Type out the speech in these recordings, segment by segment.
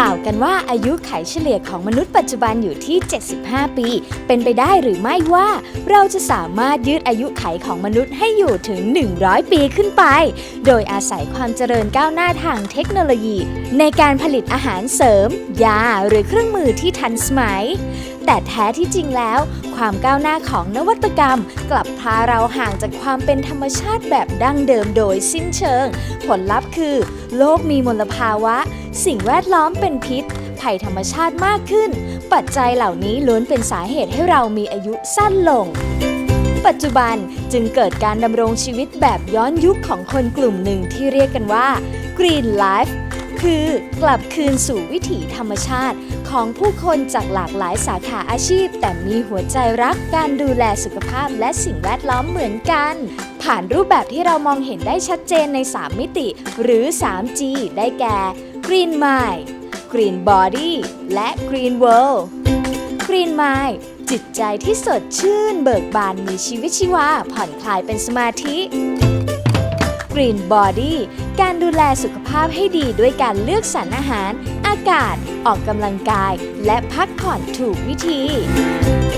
ล่าวกันว่าอายุไขเฉลี่ยของมนุษย์ปัจจุบันอยู่ที่ 75 ปี เป็นไปได้หรือไม่ว่า เราจะสามารถยืดอายุไขของมนุษย์ให้อยู่ถึง 100 ปีขึ้นไป โดยอาศัยความเจริญก้าวหน้าทางเทคโนโลยี ในการผลิตอาหารเสริม ยาหรือเครื่องมือที่ทันสมัย แต่แท้ที่จริงแล้ว ความก้าวหน้าของนวัตกรรม กลับพาเราห่างจากความเป็นธรรมชาติแบบดั้งเดิมโดยสิ้นเชิง ผลลัพธ์คือ โลกมีมลภาวะ สิ่งแวดล้อมเป็นพิษ ภัยธรรมชาติมากขึ้น ปัจจัยเหล่านี้ล้วนเป็นสาเหตุให้เรามีอายุสั้นลงปัจจุบันจึงเกิดการดำรงชีวิตแบบย้อนยุคของคนกลุ่มหนึ่งที่เรียกกันว่า Green Life คือกลับคืนสู่วิถีธรรมชาติ ของผู้คนจากหลากหลายสาขาอาชีพ แต่มีหัวใจรักการดูแลสุขภาพและสิ่งแวดล้อมเหมือนกัน ผ่านรูปแบบที่เรามองเห็นได้ชัดเจนใน 3 มิติ หรือ 3G ได้แก่ Green Mind Green Body และ Green World Green Mind จิตใจที่สดชื่นเบิกบานมีชีวิตชีวาผ่อนคลายเป็นสมาธิ Green Body การดูแลสุขภาพให้ดีด้วยการเลือกสรรอาหาร อากาศ ออกกำลังกาย และพักผ่อนถูกวิธี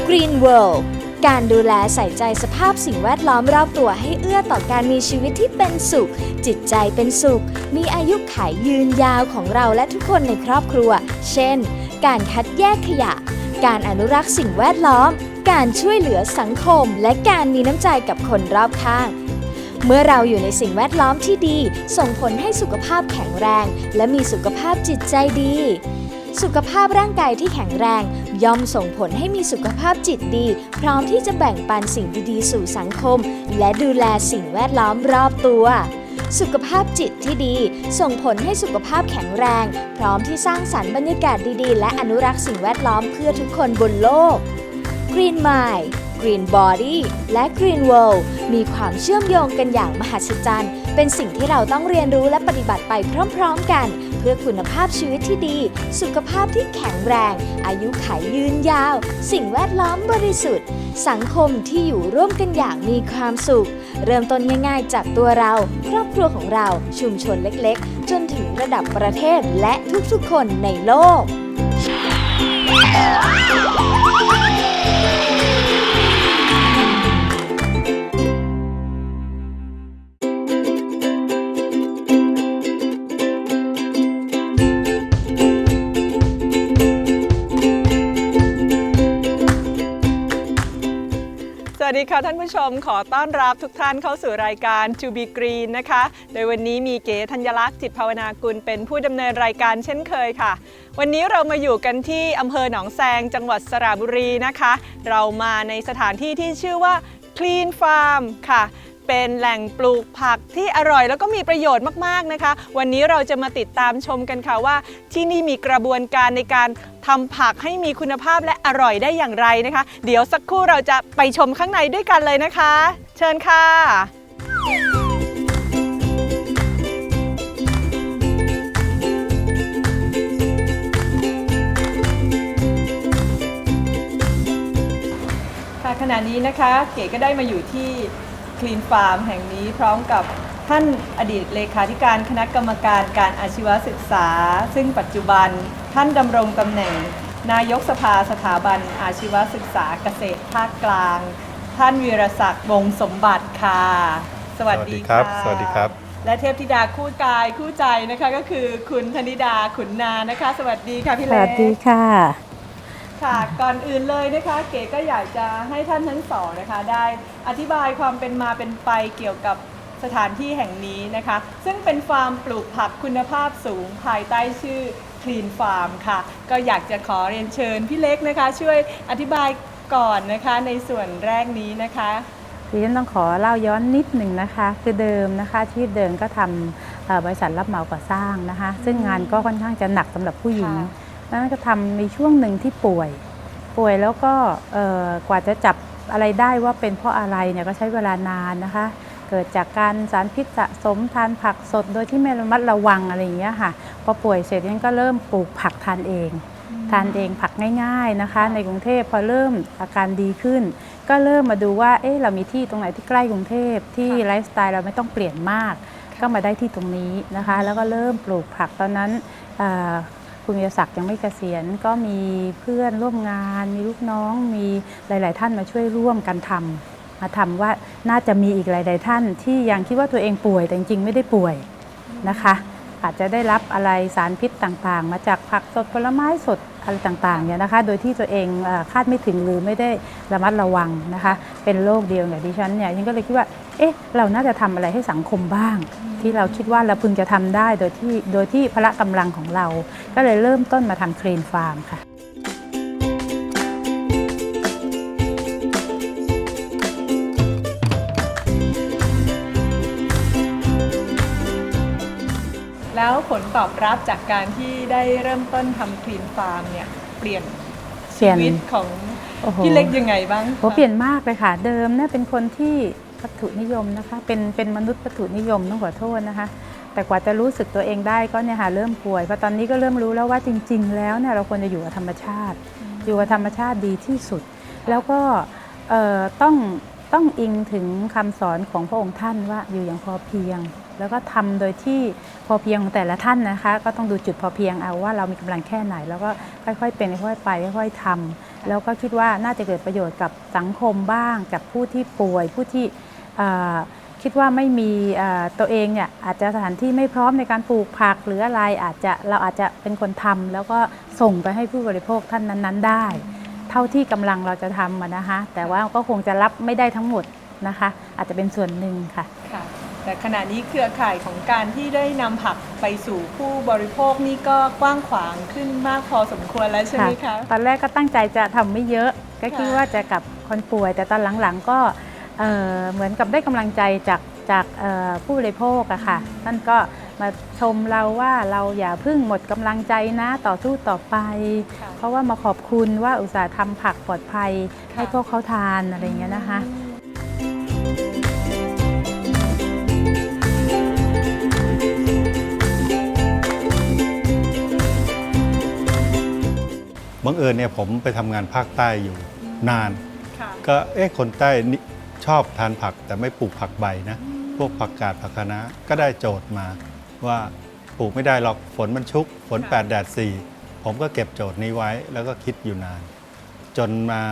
Green World การดูแลใส่ใจสภาพสิ่งแวดล้อมรอบตัวให้เอื้อต่อการมีชีวิตที่เป็นสุข จิตใจเป็นสุข มีอายุขัยยืนยาวของเราและทุกคนในครอบครัว เช่น การคัดแยกขยะ การอนุรักษ์สิ่งแวดล้อม การช่วยเหลือสังคม และการมีน้ำใจกับคนรอบข้าง เมื่อเราอยู่ในสิ่งแวดล้อมที่ดี ส่งผลให้สุขภาพแข็งแรง และมีสุขภาพจิตใจดี สุขภาพร่างกายที่แข็งแรง ย่อมส่งผลให้มีสุขภาพจิตดี พร้อมที่จะแบ่งปันสิ่งดีๆ สู่สังคม และดูแลสิ่งแวดล้อมรอบตัว สุขภาพจิตที่ดี ส่งผลให้สุขภาพแข็งแรง พร้อมที่สร้างสรรค์บรรยากาศดีๆ และอนุรักษ์สิ่งแวดล้อมเพื่อทุกคนบนโลก Green Mind Green Body และ Green World มีความเชื่อมโยงกันอย่างมหัศจรรย์ เป็นสิ่งที่เราต้องเรียนรู้และปฏิบัติไปพร้อมๆกัน เพื่อคุณภาพชีวิตที่ดี สุขภาพที่แข็งแรง อายุขัยยืนยาว สิ่งแวดล้อมบริสุทธิ์ สังคมที่อยู่ร่วมกันอย่างมีความสุข เริ่มต้นง่ายๆ จากตัวเรา ครอบครัวของเราชุมชนเล็กๆ จนถึงระดับประเทศและทุกๆคนในโลกส ดีค่ะท่านผู้ชมขอต้อนรับทุกท่านเข้าสู่รายการ To Be Green นะคะ โดยวันนี้มีเก๋ธัญลักษณ์จิตภาวนากุลเป็นผู้ดำเนินรายการเช่นเคยค่ะ วันนี้เรามาอยู่กันที่อำเภอหนองแซง จังหวัดสระบุรีนะคะ เรามาในสถานที่ที่ชื่อว่า Clean Farm ค่ะ เป็นแหล่งปลูกผักที่อร่อยแล้วก็มีประโยชน์มากๆนะคะ วันนี้เราจะมาติดตามชมกันค่ะว่า ที่นี่มีกระบวนการในการทำผักให้มีคุณภาพและอร่อยได้อย่างไรนะคะ เดี๋ยวสักครู่เราจะไปชมข้างในด้วยกันเลยนะคะ เชิญค่ะค่ะขณะนี้นะคะเก๋ก็ได้มาอยู่ที่ Clean Farm แห่งนี้พร้อมกับท่านอดีตเลขาธิการคณะกรรมการการอาชีวศึกษา ซึ่งปัจจุบันท่านดำรงตำแหน่ง นายกสภาสถาบันอาชีวศึกษาเกษตรภาคกลาง ท่านวีรศักดิ์วงศ์สมบัติค่ะ สวัสดีครัค่ะบสวัสดีครับ และเทพธิดาคู่กายคู่ใจนะคะก็คือคุณธนิดาขุนนานะคะ สวัสดีค่ะพี่สเล็กวัสดีค่ะ ค่ะ ก่อนอื่นเลยนะคะ เก๋ก็อยากจะให้ท่านทั้งสองนะคะ ได้อธิบายความเป็นมาเป็นไปเกี่ยวกับสถานที่แห่งนี้นะคะ ซึ่งเป็นฟาร์มปลูกผักคุณภาพสูงภายใต้ชื่อ Clean Farm ค่ะ ก็อยากจะขอเรียนเชิญพี่เล็กนะคะ ช่วยอธิบายก่อนนะคะในส่วนแรกนี้นะคะดิฉันต้องขอเล่าย้อนนิดหนึ่งนะคะ คือเดิมนะคะอาชีพเดิมก็ทำเอ่อบริษัทรับเหมาก่อสร้างนะคะ ซึ่งงานก็ค่อนข้างจะหนักสำหรับผู้หญิง ค่ะ นั้นก็ทำในช่วงหนึ่งที่ป่วย ป่วยแล้วก็เอ่อกว่าจะจับอะไรได้ว่าเป็นเพราะอะไรเนี่ยก็ใช้เวลานานนะคะ เกิดจากการสารพิษสะสมทานผักสด โดยที่ไม่ระมัดระวังอะไรอย่างเงี้ยค่ะพอป่วยเสร็จฉันก็เริ่มปลูกผักทานเองทานเองผักง่ายๆนะคะ ในกรุงเทพพอเริ่มอาการดีขึ้น ก็เริ่มมาดูว่าเอ๊ะเรามีที่ตรงไหนที่ใกล้กรุงเทพที่ค่ะไลฟ์สไตล์เราไม่ต้องเปลี่ยนมาก ก็มาได้ที่ตรงนี้นะคะ แล้วก็เริ่มปลูกผักตอนนั้น เอ่อคุณยศักดิ์ยังไม่เกษียณก็มีเพื่อนร่วมงาน มีลูกน้อง มีหลาย ๆ ท่านมาช่วยร่วมกันทำมาทำว่าน่าจะมีอีกหลาย ๆ ท่านที่ยังคิดว่าตัวเองป่วยแต่จริงๆไม่ได้ป่วยนะคะ อาจจะได้รับอะไรสารพิษต่างๆ มาจากผักสดผลไม้สดอะไรต่างๆเนี่ยนะคะ โดยที่ตัวเองคาดไม่ถึงหรือไม่ได้ระมัดระวังนะคะ เป็นโรคเดียวอย่างดิฉันเนี่ยฉันก็เลยคิดว่า เอ๊ะเราน่าจะทำอะไรให้สังคมบ้าง ที่เราคิดว่าเราพึงจะทำได้โดยที่โดยที่พละกำลังของเรา ก็เลยเริ่มต้นมาทำคลีนฟาร์มค่ะแล้วผลตอบรับจากการที่ได้เริ่มต้นทำคลีนฟาร์มเนี่ยเปลี่ยนเปลี่ชียนวิตของโอ้โหพี่เล็กยังไงบ้างโอ้เปลี่ยนมากเลยค่ะ เดิมเนี่ยเป็นคนที่ วัตถุนิยมนะคะเป็นเป็นมนุษย์วัตถุนิยมต้องขอโทษนะคะ แต่กว่าจะรู้สึกตัวเองได้ก็เนี่ยค่ะเริ่มป่วยเพราะตอนนี้ก็เริ่มรู้แล้วว่าจริง ๆ แล้วเนี่ยเราควรจะอยู่กับธรรมชาติ อยู่กับธรรมชาติดีที่สุด แล้วก็เอ่อต้องต้องอิงถึงคำสอนของพระองค์ท่านว่าอยู่อย่างพอเพียง แล้วก็ทำโดยที่พอเพียงของแต่ละท่านนะคะ ก็ต้องดูจุดพอเพียงเอาว่าเรามีกำลังแค่ไหน แล้วก็ค่อยๆเป็นค่อยๆไปค่อยๆทำแล้วก็คิดว่าน่าจะเกิดประโยชน์กับสังคมบ้าง กับผู้ที่ป่วยผู้ที่เอ่อ คิดว่าไม่มีตัวเองเนี่ยอาจจะสถานที่ไม่พร้อมในการปลูกผักหรืออะไรอาจจะเราอาจจะเป็นคนทำแล้วก็ส่งไปให้ผู้บริโภคท่านนั้น ๆ ได้ เท่าที่กำลังเราจะทำนะคะ แต่ว่าก็คงจะรับไม่ได้ทั้งหมดนะคะ อาจจะเป็นส่วนหนึ่งค่ะค่ะแต่ขณะนี้เครือข่ายของการที่ได้นำผักไปสู่ผู้บริโภคนี่ก็กว้างขวางขึ้นมากพอสมควรแล้วใช่ไหมคะ ตอนแรกก็ตั้งใจจะทำไม่เยอะ ก็คิดว่าจะกับคนป่วย แต่ตอนหลังๆก็ เอ่อเหมือนกับได้กำลังใจจากจากเอ่อผู้บริโภคอะค่ะท่านก็มาชมเราว่าเราอย่าเพิ่งหมดกำลังใจนะต่อสู้ต่อไปค่ะเพราะว่ามาขอบคุณว่าอุตสาห์ทำผักปลอดภัยค่ะให้พวกเขาทานอะไรอย่างเงี้ยนะคะบังเอิญเนี่ยผมไปทำงานภาคใต้อยู่นานค่ะก็เอ๊ะคนใต้นี่ ชอบทานผักแต่ไม่ปลูกผักใบนะ พวกผักกาดผักคะน้าก็ได้โจทย์มาว่าปลูกไม่ได้หรอกฝนมันชุก ฝนค่ะ8แดด 4 ผมก็เก็บโจทย์นี้ไว้แล้วก็คิดอยู่นาน จนมา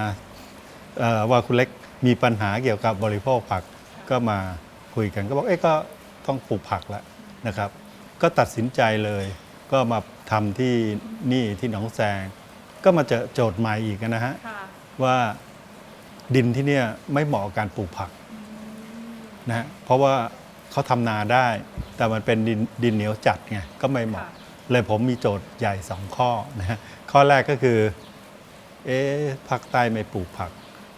เอ่อว่าคุณเล็กมีปัญหาเกี่ยวกับบริโภคผักก็มาคุยกันก็บอกเอ๊ะก็ต้องปลูกผักแล้วนะครับ ก็ตัดสินใจเลย ก็มาทำที่นี่ที่หนองแซงก็มาเจอโจทย์ใหม่อีกนะฮะค่ะว่า ดินที่เนี่ยไม่เหมาะกับการปลูกผักนะฮะเพราะว่าเขาทำนาได้ แต่มันเป็นดินดินเหนียวจัดไงก็ไม่เหมาะค่ะเลยผมมีโจทย์ใหญ่สองข้อนะฮะข้อแรกก็คือเอ๊ะภาคใต้ไม่ปลูกผัก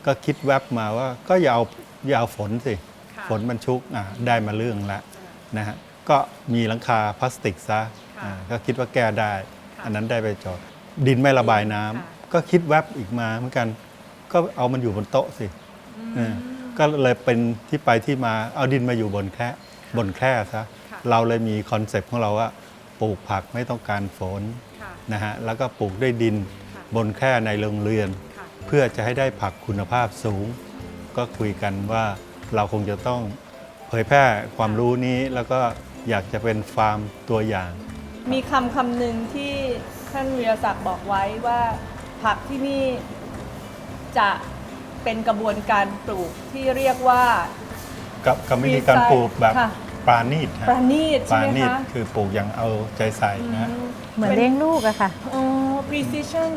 ก็คิดแวบมาว่าก็อย่าเอาอย่าเอาฝนสิค่ะฝนมันชุกอะได้มาเรื่องแล้วนะฮะก็มีหลังคาพลาสติกซะค่ะอ่าก็คิดว่าแก้ได้ค่ะอันนั้นได้ไปโจทย์ดินไม่ระบายน้ำค่ะก็คิดแวบอีกมาเหมือนกัน ก็เอามันอยู่บนโต๊ะสิเออก็เลยเป็นที่ไปที่มาเอาดินมาอยู่บนแคร่บนแคร่ซะค่ะ เราเลยมีคอนเซปต์ของเราว่าปลูกผักไม่ต้องการฝนค่ะ นะฮะแล้วก็ปลูกด้วยดินค่ะ บนแคร่ในโรงเรือน ค่ะ เพื่อจะให้ได้ผักคุณภาพสูง ก็คุยกันว่าเราคงจะต้องเผยแพร่ความรู้นี้ แล้วก็อยากจะเป็นฟาร์มตัวอย่าง มีคำคำหนึ่งที่ท่านวีรศักดิ์บอกไว้ว่าผักที่นี่ จะเป็นกระบวนการปลูกที่เรียกว่า กับกับวิธีการปลูกแบบค่ะปราณีตฮะประณีตปใช่ราไหมณีตคะคือปลูกอย่างเอาใจใส่นะฮะอืมเหมือนเลี้ยงลูกอะค่ะ อ๋อ precision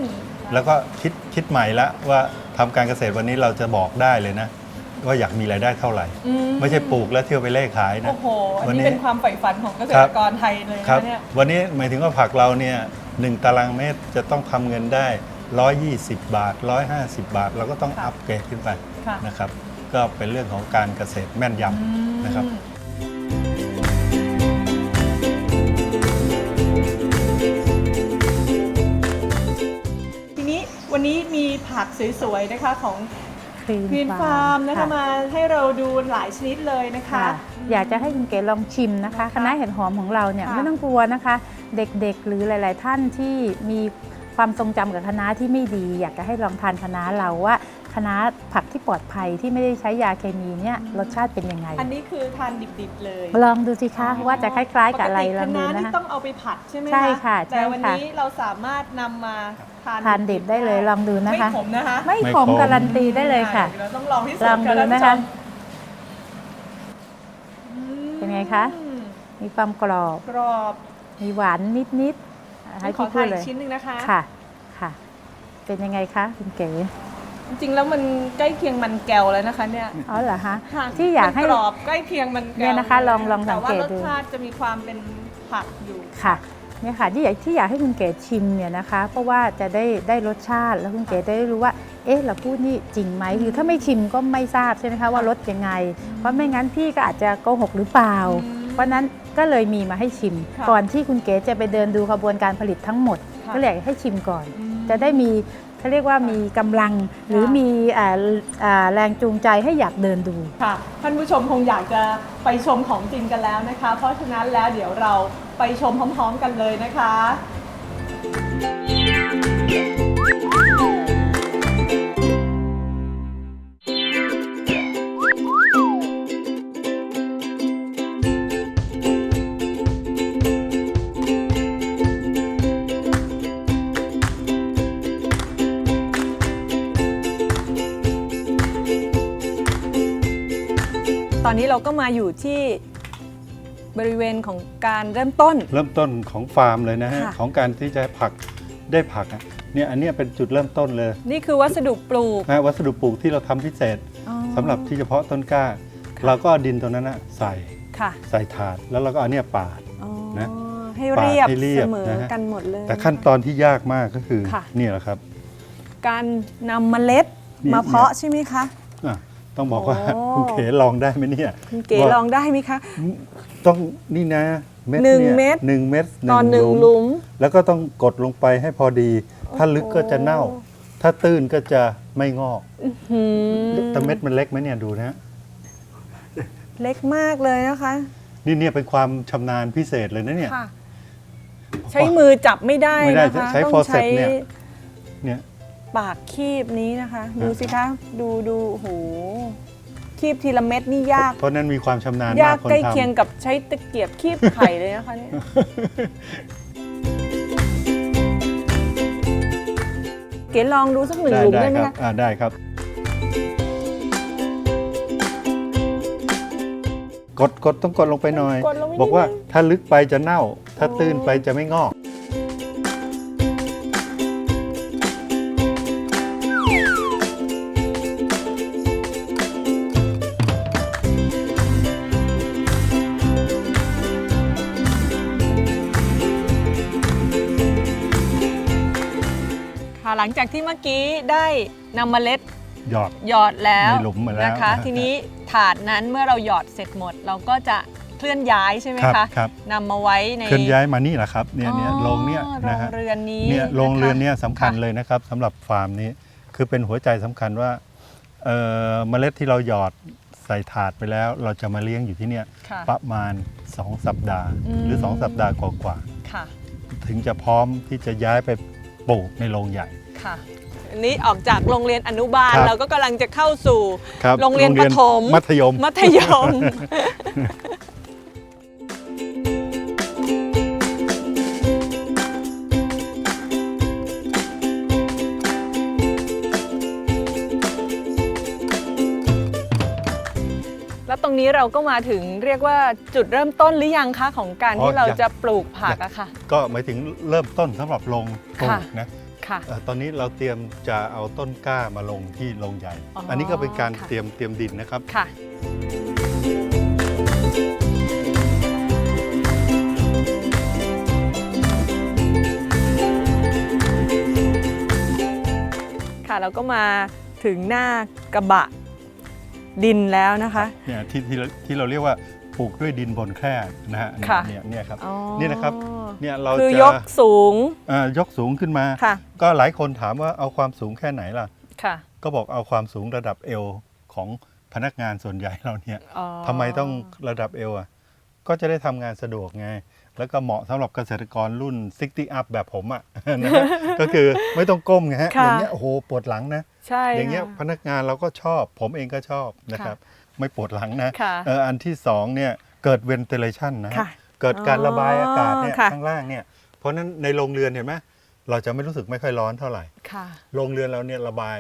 แล้วก็คิดคิดใหม่แล้วว่าทำการเกษตรวันนี้เราจะบอกได้เลยนะ ว่าอยากมีรายได้เท่าไหร่ อืมไม่ใช่ปลูกแล้วเที่ยวไปเล่ขายนะ โอ้โห อันวันนี้นี้เป็นความใฝ่ฝันของเกษครัตบรกรไทยเลยครับ นะเนี่ย วันนี้หมายถึงว่าผักเราเนี่ยหนึ่งตารางเมตรจะต้องทำเงินได้ 120 บาท 150 บาท เราก็ต้องค่ะอัปเกรดขึ้นไปค่ะ นะครับ ก็เป็นเรื่องของการเกษตรแม่นยำนะครับ ทีนี้วันนี้มีผักสวยๆนะคะของคลีนกรีนฟาร์มนะคะมาให้เราดูหลายชนิดเลยนะคะ ค่ะ อยากจะให้คุณเก๋ลองชิมนะคะนะคะคณะเห็ดหอมของเราเนี่ยค่ะไม่ต้องกลัวนะคะ เด็กๆหรือหลาย ๆ ท่านที่มี ความทรงจำกับคณะที่ไม่ดี อยากจะให้ลองทานคณะเราว่าคะน้าผักที่ปลอดภัยที่ไม่ได้ใช้ยาเคมีเนี่ยรสชาติเป็นยังไง อันนี้คือทานดิบๆเลย ลองดูสิคะว่าจะคล้ายๆกับอะไรปลองติดูคะนะนี่คะต้องเอาไปผัดใช่ไหมใช่ค่ะแต่ใช่วันค่ะนี้เราสามารถนำมาทานทานดิบได้เลยลองดูนะคะ ไม่ขมนะคะ ไม่ไม่ขขมมการันตีได้เลยค่ะดี๋วเราต้องลองที่สุดลองดูนะคะเป็นไงคะอืมมีความกรอบ กรอบ มีหวานนิดๆ ให้ขอพี่พูทาดนเลอียกชิ้นหนึ่งนะคะ ค่ะค่ะ เป็นยังไงคะคุณเก๋จริงๆแล้วมันใกล้เคียงมันแก้วแล้วนะคะเนี่ยอ๋อเหรอคะค่ะที่อยากให้ มันกรอบใกล้เคียงมันแก้วเนี่ยนะคะลองลองสังเกตแต่ดู ว่ารสชาติจะมีความเป็นผักอยู่ ค่ะเนี่ยค่ะที่อยากที่อยากให้คุณเก๋ชิมเนี่ยนะคะ เพราะว่าจะได้ได้รสชาติแล้วคุณเก๋ได้รู้ว่า เอ๊ะเราพูดนี่จริงไหมคือถ้าไม่ชิมก็ไม่ทราบใช่ไหมคะว่ารสยังไง เพราะไม่งั้นพี่ก็อาจจะโกหกหรือเปล่า อืม เพราะฉะนั้นก็เลยมีมาให้ชิม ค่ะก่อนที่คุณเก๋จะไปเดินดูขบวนการผลิตทั้งหมด ค่ะก็เลยอยากให้ชิมก่อน อืมจะได้มีเขาเรียกว่ามีกำลังหรือมีอ่าอ่าแรงจูงใจให้อยากเดินดู ค่ะท่านผู้ชมคงอยากจะไปชมของจริงกันแล้วนะคะ เพราะฉะนั้นแล้วเดี๋ยวเราไปชมพร้อมๆกันเลยนะคะต อนนี้เราก็มาอยู่ที่บริเวณของการเริ่มต้น เริ่มต้นของฟาร์มเลยนะฮะค่ะ ของการที่จะผักได้ผักอะเนี่ยอันเนี้ยเป็นจุดเริ่มต้นเลยนี่คือวัสดุปลูกนะวัสดุปลูกที่เราทำพิเศษอ๋อสำหรับที่เฉพาะต้นกล้า เราก็เอาดินตรงนั้นนะใส่ค่ะใส่ถาดแล้วเราก็เอาเนี่ยปาด อ๋อนะให้เรียบปาดให้เรียเสบมอนะฮะ กันหมดเลย แต่ขั้นตอนที่ยากมากก็คือค่ะ เนี่ยแหละครับ การนำเมล็ดนี่ มาเพาะใช่ไหมคะ อะ ต้องบอกว่าโอ้ คุณเขลองได้ไหมเนี่ยคุณเก๋ว่าลองได้ไหมคะ ต้องนี่นะเม็ดหนึ่งยเม็ด หนึ่งเม็ดตอนหนึ่งหลุม แล้วก็ต้องกดลงไปให้พอดี ถ้าลึกก็จะเน่า ถ้าตื้นก็จะไม่งอกหืมแต่เม็ดมันเล็กไหมเนี่ยดูนะเล็กมากเลยนะคะ นี่เนี่ยเป็นความชำนาญพิเศษเลยนะเนี่ย ค่ะ ใช้มือจับไม่ได้ไม่ได้นะคะใช้ต้อง forceps ใช้เนี่ย เนี่ย ปากคีบนี้นะคะอ่าดูสิคะ ดูดูโอ้โหคีบทีละเม็ดนี่ยาก เพราะนั้นมีความชำนาญยามากกคนใกล้ทเคียงกับใช้ตะเกียบคีบไข่เลยนะคะเนี่ย เก๋ลองดูสักหนึ่ำงได้หลุมได้ได้ไหมครับคะอ่าได้ครับ กดกดต้องกดลงไปหน่อย กดลงไปนิดนึง บอกว่าถ้าลึกไปจะเน่า ถ้าตื้นไปจะไม่งอก ค่ะ หลังจากที่เมื่อกี้ได้นำเมล็ดหยอด หยอดแล้วในหลุมมาแล้วนะคะ ทีนี้ถาดนั้นเมื่อเราหยอดเสร็จหมด เราก็จะเคลื่อนย้ายใช่ไหมครับคะครับ นำมาไว้ในเคลื่อนย้ายมานี่แหละครับเนี่ยเนี่ยอ๋อโรงเนี่ยโรนะงฮะเรือนนี้เนี่ยโรงเรือนเนี่ยะคะสำคัญค่ะเลยนะครับสำหรับฟาร์มนี้คือเป็นหัวใจสำคัญว่าเอ่อเมล็ดที่เราหยอดใส่ถาดไปแล้ว เราจะมาเลี้ยงอยู่ที่เนี่ยค่ะประมาณ 2 สัปดาห์อืมหรือ 2 สัปดาห์กว่าค่ะๆถึงจะพร้อมที่จะย้ายไป ปลูกในโรงใหญ่ ค่ะอันนี้ออกจากโรงเรียนอนุบาลครับเราก็กำลังจะเข้าสู่ครับโรงเรียนประถมมัธยม มัธยม แล้วตรงนี้เราก็มาถึงเรียกว่าจุดเริ่มต้นหรือยังคะของการอ๋อที่เรายังจะปลูกผักอะค่ะ ก็หมายถึงเริ่มต้นสำหรับลงปลูค่ะกนะค่ะเอ่อตอนนี้เราเตรียมจะเอาต้นกล้ามาลงที่โรงใหญ่อ๋ออัอันนี้ก็เป็นการค่ะเตรียมเตรียมดินนะครับค่ะค่ะเราก็มาถึงหน้ากระบะ ดินแล้วนะคะ เนี่ยที่ที่เราที่เราเรียกว่าปลูกด้วยดินบนแคร่นะฮะเนี่ยค่ะ เนี่ยเนี่ยครับอ๋อนี่นะครับเนี่ยเราคือจะยกสูงอ่ายกสูงขึ้นมา ค่ะ ก็หลายคนถามว่าเอาความสูงแค่ไหนล่ะ ค่ะก็บอกเอาความสูงระดับเอวของพนักงานส่วนใหญ่เราเนี่ยอ๋อ ทำไมต้องระดับเอวอะก็จะได้ทำงานสะดวกไง แล้วก็เหมาะสำหรับเกษตรกรรุ่น60 up แบบผมอะนะฮะก็คือไม่ต้องก้มไงฮะค่ะอย่างเงี้ยโอ้โหปวดหลังนะใช่อย่างเงี้ยค่ะพนักงานเราก็ชอบ ผมเองก็ชอบนะครับไม่ปวดหลังนะค่ะเอออันที่สองเนี่ยเกิด ventilation นะฮะค่ะเกิดการระบายอากาศเนี่ยค่ะข้างล่างเนี่ยเพราะฉะนั้นในโรงเรือนเห็นไหมเราจะไม่รู้สึกไม่ค่อยร้อนเท่าไหร่ค่ะโรงเรือนเราเนี่ยระบาย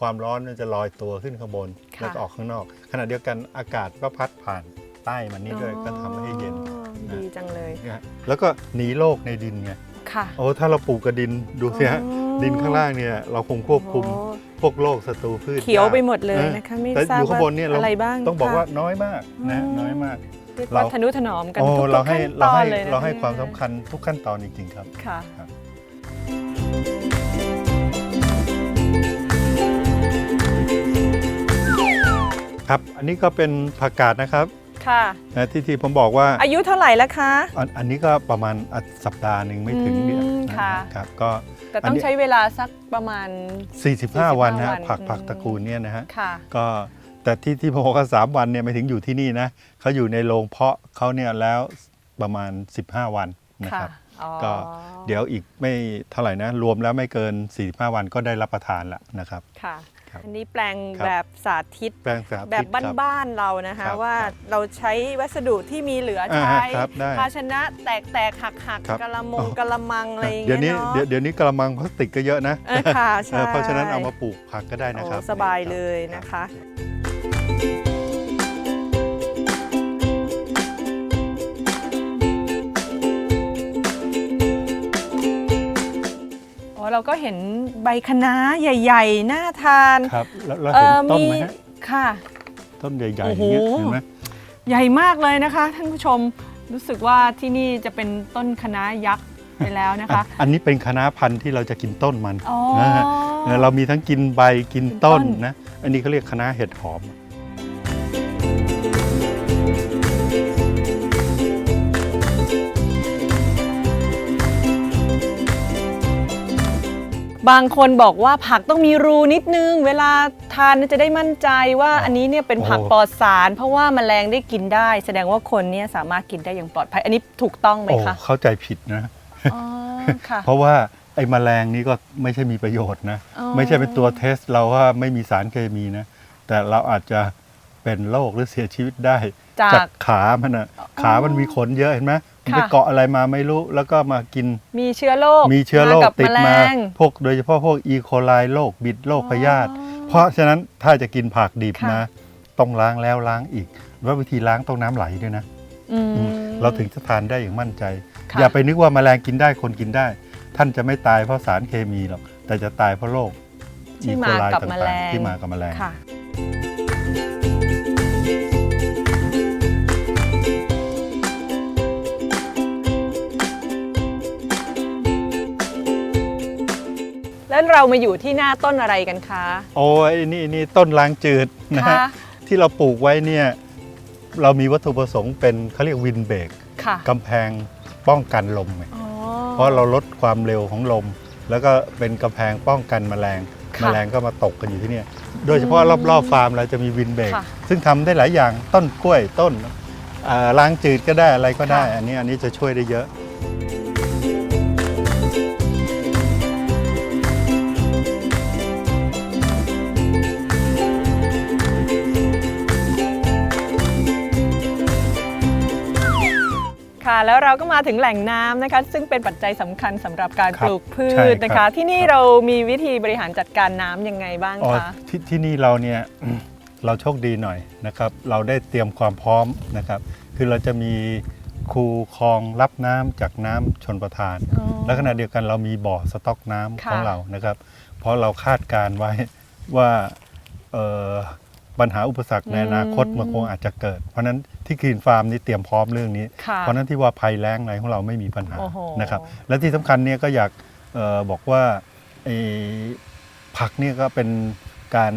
ความร้อนมันจะลอยตัวขึ้นข้างบนค่ะแล้วก็ออกข้างนอก ขณะเดียวกันอากาศก็พัดผ่านใต้มันนี่ด้วยก็ทำให้เย็นอ๋อดี จังเลยนะฮะแล้วก็หนีโรคในดินไงค่ะ โอ้ถ้าเราปลูกกระดินดูสิฮะอ๋อดินข้างล่างเนี่ยเราคงควบคุมโอ้พวกโรคศัตรูพืชเขียวไปากหมดเลยออนะคะไม่แต่ทราอบยู่ข้างบนเนี่ยเราอะไรบ้างต้องบอกค่ะว่าน้อยมากนะอืมน้อยมากเรียกเราว่าทนุถนอมกันโอ้ทุกๆเราให้ขั้นตเราอนให้เลยนะเราให้เนี่ยความสำคัญทุกขั้นตอนจริงๆครับค่ะครับครับอันนี้ก็เป็นผักกาดนะครับ ค่ะนะที่ที่ผมบอกว่าอายุเท่าไหร่แล้วคะ อันอันนี้ก็ประมาณอะสัปดาห์หนึ่งไม่ถึงเดือนอืมนะค่ะ ครับก็แต่อันต้องนี้ใช้เวลาสักประมาณ 45วันนะวัฮะนผักอืม ผักตระกูลเนี่ยนะฮะค่ะ ก็แต่ที่ที่ผมบอกว่าสามวันเนี่ยไม่ถึงอยู่ที่นี่นะเขาอยู่ในโรงเพาะเขาเนี่ยแล้วประมาณ 15 วันนะค่ะครับ อ๋อก็เดี๋ยวอีกไม่เท่าไหร่นะ รวมแล้วไม่เกิน 45 วันก็ได้รับประทานละนะครับ ค่ะครับ อันนี้แปลงครับแบบสาธิต แปลงสาธิตแบบครับบ้านๆเรานะคะครับว่าครับเราใช้วัสดุที่มีเหลืออ่าใช้ครับได้ภาชนะแตกแตกหักหักครับกะละมงอ๋อกะละมังอะไรอย่างเดี๋ยวเงี้นี้ยเนาะเดี๋ยวเดี๋ยวนี้กระมังพลาสติกก็เยอะนะเออค่ะเอใช่อเพราะฉะนั้นเอามาปลูกผักก็ได้นะครับโอ้สบายเลยนะคะ อ๋อเราก็เห็นใบคะน้าใหญ่ ๆ น่าทานครับแล้วแล้วเอ่เห็นอต้นมีไหมฮะค่ะ ต้นใหญ่ๆอย่างเงี้ยโอ้โห เห็นไหมใหญ่มากเลยนะคะ ท่านผู้ชมรู้สึกว่าที่นี่จะเป็นต้นคะน้ายักษ์ไปแล้วนะคะอะอันนี้เป็นคณะน้าพันธุ์ที่เราจะกินต้นมันอ๋อ นะฮะเออเรามีทั้งกินใบกินต้นกินต้น นะอันนี้เขาเรียกคณะน้าเห็ดหอม บางคนบอกว่าผักต้องมีรูนิดนึง เวลาทานจะได้มั่นใจว่าอ๋ออัอันนี้เนี่ยเป็นผักโอ้ปลอดสาร เพราะว่าแมลงได้กินได้ แสดงว่าคนเนี่ยสามารถกินได้อย่างปลอดภัย อันนี้ถูกต้องไหมโอ้คะเข้าใจผิดนะอ๋อค่ะเพราะว่าไอ้แมลงนี้ก็ไม่ใช่มีประโยชน์นะอ๋อไม่ใช่เป็นตัวเทสเราว่าไม่มีสารเคมีนะ แต่เราอาจจะเป็นโรคหรือเสียชีวิตได้ จากขามันอะขามันมีขนเยอะเห็นไหม มันไปค่ะเกาะอะไรมาไม่รู้แล้วก็มากิน มีเชื้อโรคมีเชื้อโรคกับติดแมลมางพวกโดยเฉพาะพวกอีโคไลโรคบิดโรคพยาธิอ๋อเพราะฉะนั้นถ้าจะกินผักดิบค่ะนะ ต้องล้างแล้วล้างอีกว่าวิธีล้างต้องน้ำไหลด้วยนะอืมเราถึงจะทานได้อย่างมั่นใจค่ะอย่าไปนึกว่าแมลงกินได้คนกินได้ ท่านจะไม่ตายเพราะสารเคมีหรอกแต่จะตายเพราะโรคที่อีโคมาไลกับต่แมางลงๆที่มากับแมลง แล้วเรามาอยู่ที่หน้าต้นอะไรกันคะ โอ้ยนี่นี่ต้นลางจืดนะฮะคะที่เราปลูกไว้เนี่ยเรามีวัตถุประสงค์เป็นเขาเรียกวินเบรกค่ะกำแพงป้องกันลมไงอ๋อ เพราะเราลดความเร็วของลม แล้วก็เป็นกำแพงป้องกันแมลง ค่ะแมลงก็มาตกกันอยู่ที่เนี่ยโดยเฉพาะรอบๆฟาร์มเราจะมีวินเบรกค่ะซึ่งทำได้หลายอย่างต้นกล้วยต้นอ่าล้างจืดก็ได้อะไรก็ได้ ค่ะ อันนี้อันนี้จะช่วยได้เยอะ ค่ะ แล้วเราก็มาถึงแหล่งน้ำนะคะ ซึ่งเป็นปัจจัยสำคัญสำหรับการครับปลูกพืใช่ชนะครัคะ บ ที่นี่ครับเรามีวิธีบริหารจัดการน้ำยังไงบ้างอ๋อคะที่ที่นี่เราเนี่ย เราโชคดีหน่อยนะครับ เราได้เตรียมความพร้อมนะครับ คือเราจะมีคูคลองรับน้ำจากน้ำชนประทาน อ๋อ และขณะเดียวกันเรามีบ่อสต็อกน้ำค่ะ ของเรานะครับ เพราะเราคาดการณ์ไว้ว่าเอ่อ ปัญหาอุปสรรคในอนาคตมันคงอาจจะเกิด เพราะฉะนั้นที่กรีนฟาร์มนี่เตรียมพร้อมเรื่องนี้ค่ะเพราะฉะนั้นที่ว่าภัยแล้งอะไรของเราไม่มีปัญหาโอ้โหนะครับ และที่สำคัญเนี่ยก็อยากเออบอกว่าไอ้ผักเนี่ยก็เป็นการ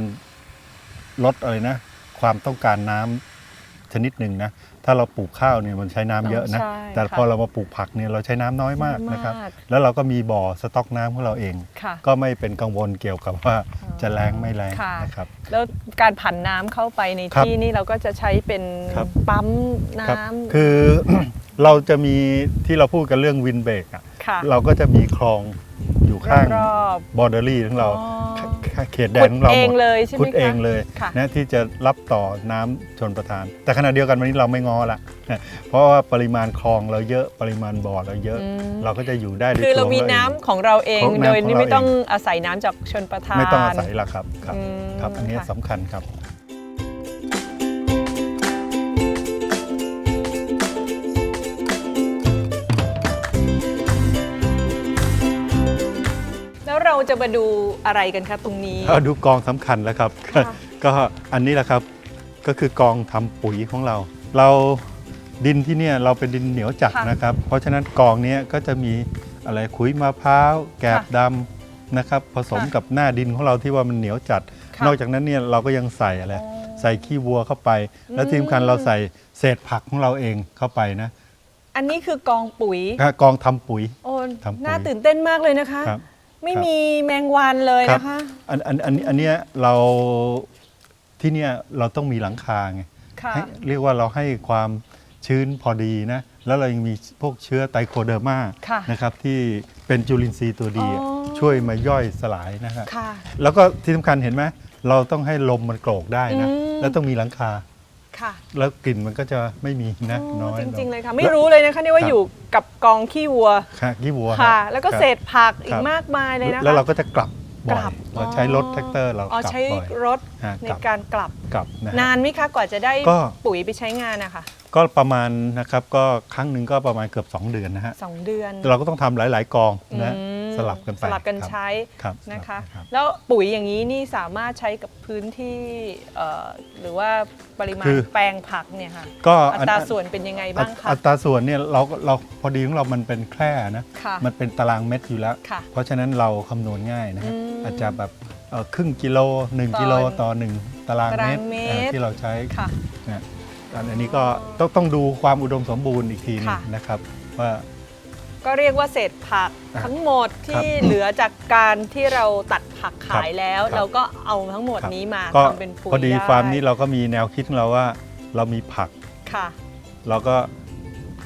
ลดอะไรนะ ความต้องการน้ำชนิดหนึ่งนะ ถ้าเราปลูกข้าวเนี่ยมันใช้น้ำเยอะนะใช่แต่ค่ะพอเรามาปลูกผักเนี่ยเราใช้น้ำน้อยมากน้อยมากนะครับแล้วเราก็มีบ่อสต๊อกน้ำของเราเอง ค่ะ ก็ไม่เป็นกังวลเกี่ยวกับว่าจะแรงไม่แรงค่ะ นะครับ แล้วการผันน้ำเข้าไปในครับที่นี่เราก็จะใช้เป็นครับ ปั๊มครับน้ำคือ เราจะมีที่เราพูดกันเรื่องวินเบรกอะค่ะเราก็จะมีคลองอยู่ข้างรอบบอร์เดอรี่ของเรา อ๋อ เขตแดนของเราขุดเองหมดเลยใช่ไหมขุดเองคะเลยค่ะ นะที่จะรับต่อน้ำชนประทาน แต่ขณะเดียวกันวันนี้เราไม่งอละเพราะว่าปริมาณคลองเราเยอะปริมาณบ่อเราเยอะ อืมเราก็จะอยู่ได้ด้วยคือเราตัวมีงน้ำของเราเอง ของน้ำโดยของที่เราไม่ต้องเองอาศัยน้ำจากชนประทาน ไม่ต้องอาศัยละครับครับ อืมครับ อันนี้ค่ะ สำคัญครับ เราจะมาดูอะไรกันคะตรงนี้ เอาดูกองสำคัญแล้วครับ ค่ะ ก็อันนี้แหละครับก็คือกองทำปุ๋ยของเรา เราดินที่เนี่ยเราเป็นดินเหนียวจัดนะครับ เพราะฉะนั้นกองเนี้ยก็จะมีอะไรขุยมะพร้าวแกบดำนะครับ ผสมกับหน้าดินของเราที่ว่ามันเหนียวจัด ค่ะนอกจากนั้นเนี่ยเราก็ยังใส่อะไรอ๋อใส่ขี้วัวเข้าไป และที่สำคัญเราใส่เศษผักของเราเองเข้าไปนะอันนี้คือกองปุ๋ยกองทำปุ๋ย โอ้ทำปุ๋ย น่าตื่นเต้นมากเลยนะคะ ครับ ไม่ครับมีแมงวันเลยครับนะคะ อันอันอันอันเนี้ยเราที่เนี่ยเราต้องมีหลังคาไงค่ะ ให้เรียกว่าเราให้ความชื้นพอดีนะ แล้วเรายังมีพวกเชื้อไตโคเดอร์มาค่ะนะครับที่เป็นจุลินทรีย์ตัวดีอ๋อ ช่วยมาย่อยสลายนะครับค่ะ แล้วก็ที่สำคัญเห็นไหมเราต้องให้ลมมันโกรกได้นะ อืม แล้วต้องมีหลังคา ค่ะแล้วกลิ่นมันก็จะไม่มีนะน้อยจริง ๆ เลยค่ะแวไม่รู้เลยนะคะเนี่ยว่าครับอยู่กับกองขี้วัวค่ะขี้วัวค่ะรับแล้วก็ครับเศษผักอีครักบมากมายเลยนะคะแล้วเราก็จะกลับบ่อยกลับเราใช้รถแท็กเตอร์เราอ๋อกลับใช้บ่อยรถฮะในกลับการกลับกลับนะฮะนานไหมคะกว่าจะได้ก็ปุ๋ยไปใช้งานนะคะก็ประมาณนะครับก็ครั้งหนึ่งก็ประมาณเกือบ 2 เดือนนะฮะสองเดือน เราก็ต้องทำหลาย ๆ กองนะอืม สลับกันไปสลับกันครับใช้ครับนะคะสลับกันรับ แล้วปุ๋ยอย่างนี้นี่สามารถใช้กับพื้นที่เอ่อหรือว่าปริมาณคือ แปลงผักเนี่ยค่ะก็อัตราส่วนเป็นยังไงบ้างคะอัตราส่วนเนี่ยเราเราพอดีของเรามันเป็นแคร่นะ ค่ะมันเป็นตารางเม็ดอยู่แล้ว ค่ะเพราะฉะนั้นเราคำนวณง่ายนะฮะอืมอาจจะแบบเอ่อครึ่งกิโล1ต่อกิโลต่อ 1 ตารางเมตรตารางเมตร เอ่อที่เราใช้ค่ะ นะอันนี้ก็ต้องต้องดูความอุดมสมบูรณ์อีกทีหนึงค่ะ นะครับว่า ก็เรียกว่าเศษผักอะทั้งหมดครับที่เหลือจากการที่เราตัดผักขายแล้ว ครับ เราก็เอาทั้งหมดครับนี้มาก็ทำเป็นปุ๋ยพอดีไฟาร์มนี้เราก็มีแนวคิดของเราว่าเรามีผัก ค่ะเราก็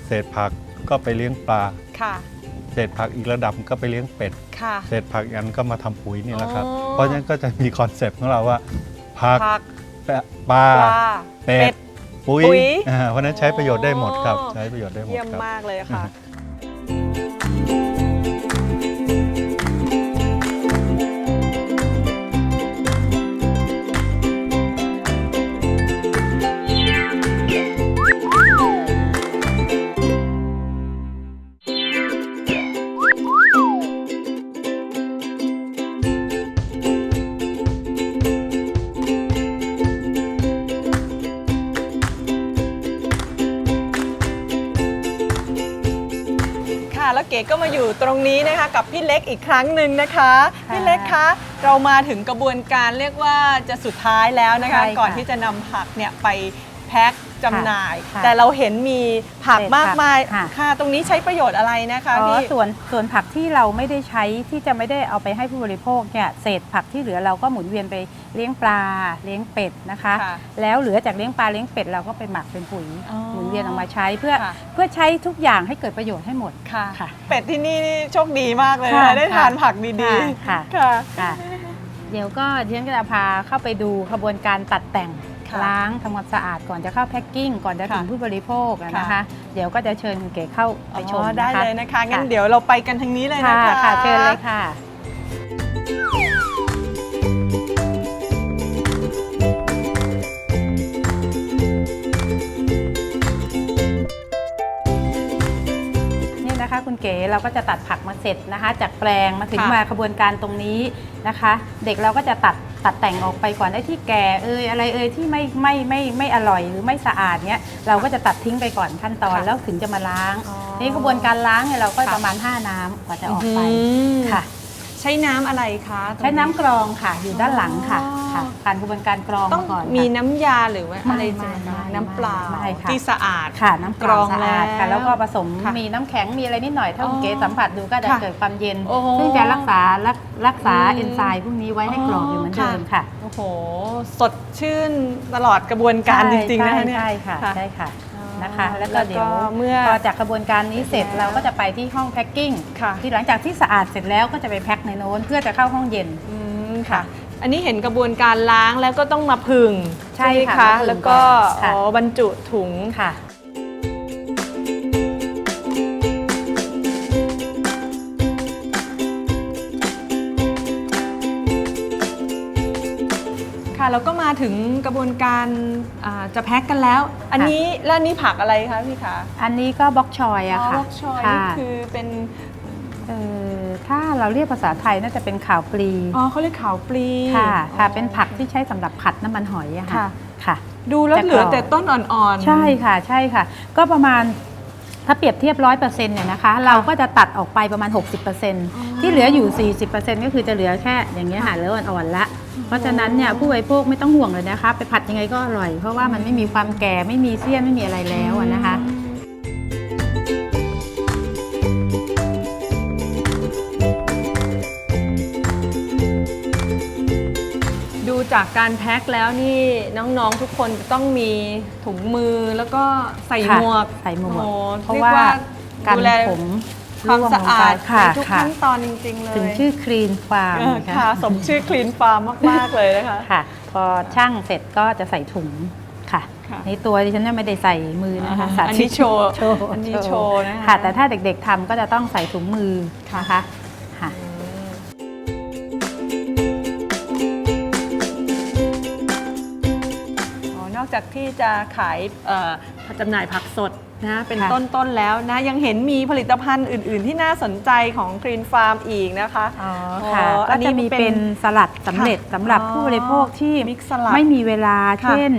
เศษผักก็ไปเลี้ยงปลา ค่ะเศษผักอีกระดับก็ไปเลี้ยงเป็ด ค่ะ เศษผักอีกอันก็มาทำปุ๋ยนี่แหละครับ อ๋อ เพราะฉะนั้นก็จะมีคอนเซปต์ของเราว่าผักผักปลาปลา ปลาเป็เป็ด ด ปุ๋ยปุ๋ยอ่าเพราะฉะนั้นใช้ประโยชน์ได้หมดครับ อ๋อ ใช้ประโยชน์ได้หมดเยี่ยมครับ มากเลยค่ะ ก๋ก็มาอยู่ตรงนี้นะคะกับพี่เล็กอีกครั้งหนึ่งนะคะค่ะพี่เล็กคะเรามาถึงกระบวนการเรียกว่าจะสุดท้ายแล้วนะคะ ใช่ค่ะ ก่อนที่จะนำผักเนี่ยไปแพ็ค จำหน่าย ค่ะแต่เราเห็นมีผักเศษผักมากมายค่ะ ค่ะ ตรงนี้ใช้ประโยชน์อะไรนะคะอ๋อพี่ ส่วนส่วนผักที่เราไม่ได้ใช้ที่จะไม่ได้เอาไปให้ผู้บริโภคเนี่ยเศษผักที่เหลือเราก็หมุนเวียนไปเลี้ยงปลาเลี้ยงเป็ดนะคะ ค่ะแล้วเหลือจากเลี้ยงปลาเลี้ยงเป็ดเราก็ไปหมักเป็นปุ๋ยอ๋อหมุนเวียนออกมาใช้เพื่อค่ะ เพื่อใช้ทุกอย่างให้เกิดประโยชน์ให้หมด ค่ะ ค่ะเป็ดที่นี่นี่โชคดีมากเลยค่ะนะได้ทานค่ะผักดีค่ะ ๆค่ะ ค่ะ เดี๋ยวก็ดิฉันก็จะพาเข้าไปดูขบวนการตัดแต่งค่ะ ล้างทำความสะอาดก่อนจะเข้าแพ็คกิ้งก่อนจะถึงค่ะผู้บริโภคอะนะค่ะคะ เดี๋ยวก็จะเชิญคุณเก๋เข้าไปชมอ๋อได้นะคะเลยนะคะงั้นค่ะเดี๋ยวเราไปกันทางนี้เลยนะค่ะคะค่ะเชิญเลยค่ะนี่นะคะคุณเก๋เราก็จะตัดผักมาเสร็จนะคะ จากแปลงมาถึงค่ะมาขบวนการตรงนี้นะคะ เด็กเราก็จะตัด ตัดแต่งออกไปก่อนไอ้ที่แก่เอยอะไรเอยที่ไม่ไม่ไม่ไม่อร่อยหรือไม่สะอาดเนี้ยเราก็จะตัดทิ้งไปก่อนขั้นตอนค่ะแล้วถึงจะมาล้างอ๋อนี่กระบวนการล้างเนี่ยเราก็ค่ะ ประมาณ 5 น้ำกว่าจะออกไปอืมค่ะ ใช้น้ำอะไรคะตรง ใช้น้ำกรองค่ะ อยู่ด้านหลังค่ะอ๋อ ค่ะผ่านกระบวนการกรองต้องมาก่อนค่ะ มีน้ำยาหรือว่าไม่อะไรไม่จะไม่น้ำเปล่าไม่ค่ะ ที่สะอาด ค่ะน้ำกรองกรองสะอาดค่ะแล้วแล้วก็ผสมค่ะมีน้ำแข็งมีอะไรนิดหน่อยถ้าคุณอ๋อเก๋สัมผัสดูก็จะค่ะเกิดความเย็นโอ้โหซึ่งจะรักษารักรักษาอืม เอนไซม์พวกนี้ไว้ให้กรอบอยู่เหมือนเดิมค่ะโอ้โห สดชื่นตลอดกระบวนการจริงๆนะคะเนี่ยใช่ค่ะค่ะ ใช่ค่ะอ๋อ นะคะแล้วก็แล้วก็เดี๋ยวเมื่อพอจากกระบวนการนี้เสร็จแล้วเราก็จะไปที่ห้องแพ็คกิ้งค่ะที่หลังจากที่สะอาดเสร็จแล้วก็จะไปแพ็คในโน้นเพื่อจะเข้าห้องเย็นอืมค่ะ อันนี้เห็นกระบวนการล้างแล้วก็ต้องมาผึ่งใช่ไหมค่ะคะมาผึ่งแล้วก็ก่อนค่ะอ๋อบรรจุถุงค่ะ แล้วก็มาถึงกระบวนการอ่าจะแพ็คกันแล้ว อันนี้แล้วอันนี้ผักอะไรคะพี่คะอันนี้ก็บล็อกชอยอะค่ะบล็อกชอยค่ะนี่คือเป็นเอ่อถ้าเราเรียกภาษาไทยน่าจะเป็นข่าวปลีอ๋อเขาเรียกขาวปลีค่ะ ค่ะอ๋อเป็นผักที่ใช้สำหรับผัดน้ำมันหอยอะค่ะค่ะ ค่ะ ดูแล้วจะเหลือกรอบแต่ต้นอ่อนๆ ใช่ค่ะใช่ค่ะ ก็ประมาณถ้าเปรียบเทียบร้อยเปอร์เซ็นต์เนี่ยนะคะ เราก็จะตัดออกไปประมาณ 60%ที่เหลืออยู่ 40%ก็คือจะเหลือแค่อย่างเงี้ยค่ะเหลืออ่อนๆละ เพราะฉะนั้นเนี่ยผู้บริโภคไม่ต้องห่วงเลยนะคะ ไปผัดยังไงก็อร่อย เพราะว่ามันไม่มีความแก่ไม่มีเสี้ยนไม่มีอะไรแล้วอะนะคะ ดูจากการแพ็คแล้วนี่น้องๆทุกคนจะต้องมีถุงมือแล้วก็ใส่หค่ะมวกใส่หมวกโอ้โเพราะยกว่าการดูแลผม ความสะอาดค่ะในทุกค่ะขั้นตอนจริง ๆ เลยถึงชื่อคลีนฟาร์มเออค่ะสมชื่อคลีนฟาร์มมาก ๆ เลยนะคะค่ะ พอช่างเสร็จก็จะใส่ถุงค่ะค่ะในตัวดิฉันเนี่ยไม่ได้ใส่มือนะคะอ่าสาอันธินี้ตโชว์โชว์อันนี้โชว์นะคะค่ะ แต่ถ้าเด็กๆทำก็จะต้องใส่ถุงมือนะคะค่ะอ๋อนอกจากที่จะขายเอ่อจำหน่ายผักสด นะเป็นค่ะต้นๆแล้วนะ ยังเห็นมีผลิตภัณฑ์อื่น ๆ ที่น่าสนใจของ Green Farm อีกนะคะ อ๋อค่ะอ๋ออัก็นนี้จะมีเป็นเป็นสลัดสำเร็จสำหรับอ๋อผู้บริโภคที่มิกซ์สลัดไม่มีเวลาค่ะ เช่น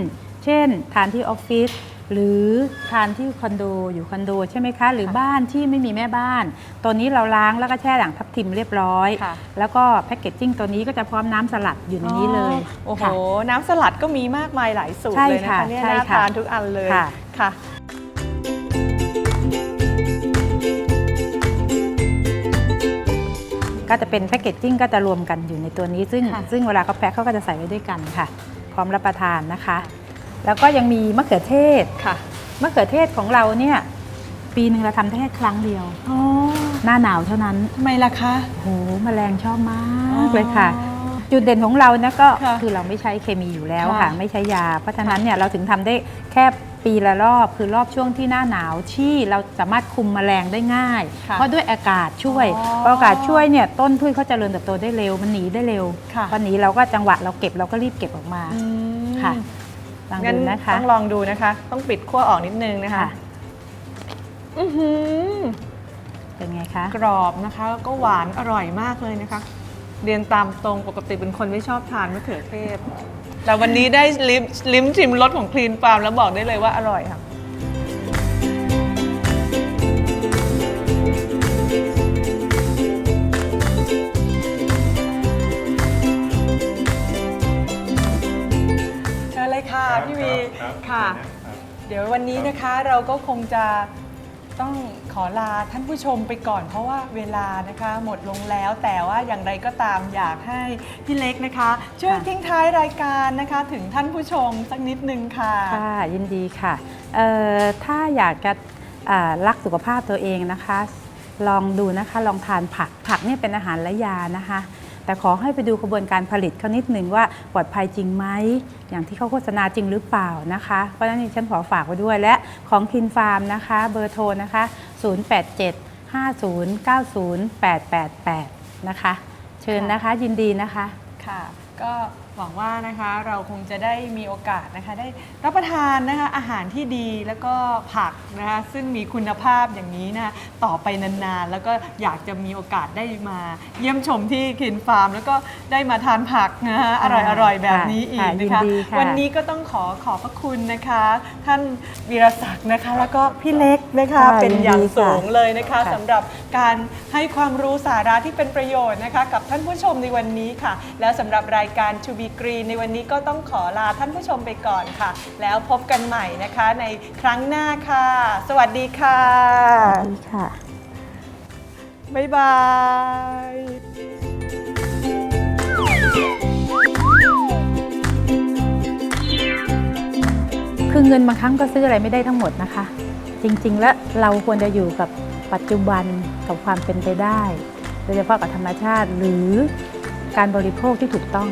เช่น ทานที่ออฟฟิศหรือทานที่คอนโดอยู่คอนโดใช่ไหมคะ หรือบ้านที่ไม่มีแม่บ้าน ตัวนี้เราล้างแล้วก็แช่หลังทับทิมเรียบร้อย ค่ะ แล้วก็แพคเกจจิ้งตัวนี้ก็จะพร้อมน้ำสลัดอยู่ในนี้เลยโอ้โห ค่ะ น้ำสลัดก็มีมากมายหลายสูตรใช่เลยนะค่ะคะเนี่ยใช่น่าค่ะทานทุกอันเลยค่ะ ค่ะ ก็จะเป็นแพคเกจจิ้งก็จะรวมกันอยู่ในตัวนี้ ซึ่งค่ะซึ่งเวลาเขาแพ็คเขาก็จะใส่ไว้ด้วยกันค่ะ พร้อมรับประทานนะคะ แล้วก็ยังมีมะเขือเทศค่ะมะเขือเทศของเราเนี่ยปีหนึ่งเราทำได้แค่ครั้งเดียวอ๋อหน้าหนาวเท่านั้นทำไมล่ะคะโอ้โหแมลงชอบมาอ๋กอเลยค่ะ จุดเด่นของเรานะก็ค่ะคือเราไม่ใช้เคมีอยู่แล้วค่ะ ค่ะไม่ใช้ยา เพราะฉะนั้นเนี่ยเราถึงทำได้แค่ ปีละรอบคือรอบช่วงที่หน้าหนาวที่เราสามารถคุมแมลงได้ง่าย ค่ะเพราะด้วยอากาศช่วยอ๋อพออากาศช่วยเนี่ยต้นพืชเขาจเจริญเติบโตได้เร็วมันหนีได้เร็วค่ะ พอหนีเราก็จังหวะเราเก็บเราก็รีบเก็บออกมาอืมค่ะลองงั้นดูนะคะ ต้องลองดูนะคะ ต้องปิดขั้วออกนิดนึงนะคะค่ะ อือหือเป็นไงคะ กรอบนะคะแล้วก็หวานอร่อยมากเลยนะคะ เรียนตามตรงปกติเป็นคนไม่ชอบทานมะเขือเทศ แต่วันนี้ได้ลิ้มลิ้มชิมรสของคลีนฟาร์มแล้วบอกได้เลยว่าอร่อยค่ะ เชิญเลยค่ะ พี่วี ค่ะ เดี๋ยววันนี้นะคะเราก็คงจะ ต้องขอลาท่านผู้ชมไปก่อนเพราะว่าเวลานะคะหมดลงแล้ว แต่ว่าอย่างไรก็ตามอยากให้พี่เล็กนะคะ ช่วยทิ้งท้ายรายการนะคะ ถึงท่านผู้ชมสักนิดนึงค่ะค่ะยินดีค่ะถ้าอยากจะรักสุขภาพตัวเองนะคะ ลองดูนะคะลองทานผักผักเนี่ยเป็นอาหารและยานะคะ แต่ขอให้ไปดูกระบวนการผลิตเขานิดหนึ่งว่าปลอดภัยจริงไหมอย่างที่เขาโฆษณาจริงหรือเปล่านะคะ เพราะฉะนั้นฉันขอฝากไว้ด้วยและของพินฟาร์มนะคะ เบอร์โทรนะคะ 087 5090 888 นะคะ เชิญนะคะยินดีนะคะค่ะก็หวังว่านะคะเราคงจะได้มีโอกาสนะคะได้รับประทานนะคะอาหารที่ดีแล้วก็ผักนะคะซึ่งมีคุณภาพอย่างนี้นะคะต่อไปนานๆ แล้วก็อยากจะมีโอกาสได้มา เยี่ยมชมที่คินฟาร์ม แล้วก็ได้มาทานผักนะคะอร่อยๆ แบบนี้อีกนะคะยินดีค่ะวันนี้ก็ต้องขอขอบพระคุณนะคะ ท่านวีรศักดิ์นะคะ แล้วก็พี่เล็กนะคะค่ะเป็นอย่างยินดีค่ะสูงเลยนะคะค่ะสำหรับการให้ความรู้สาระที่เป็นประโยชน์นะคะ กับท่านผู้ชมในวันนี้ค่ะ แล้วสำหรับรายการ To Be Green ในวันนี้ก็ต้องขอลาท่านผู้ชมไปก่อนค่ะ แล้วพบกันใหม่นะคะในครั้งหน้าค่ะ สวัสดีค่ะ สวัสดีค่ะ บ๊ายบายคือเงินบางครั้งก็ซื้ออะไรไม่ได้ทั้งหมดนะคะ จริงๆ แล้วเราควรจะอยู่กับปัจจุบันกับความเป็นไปได้ โดยเฉพาะกับธรรมชาติหรือการบริโภคที่ถูกต้อง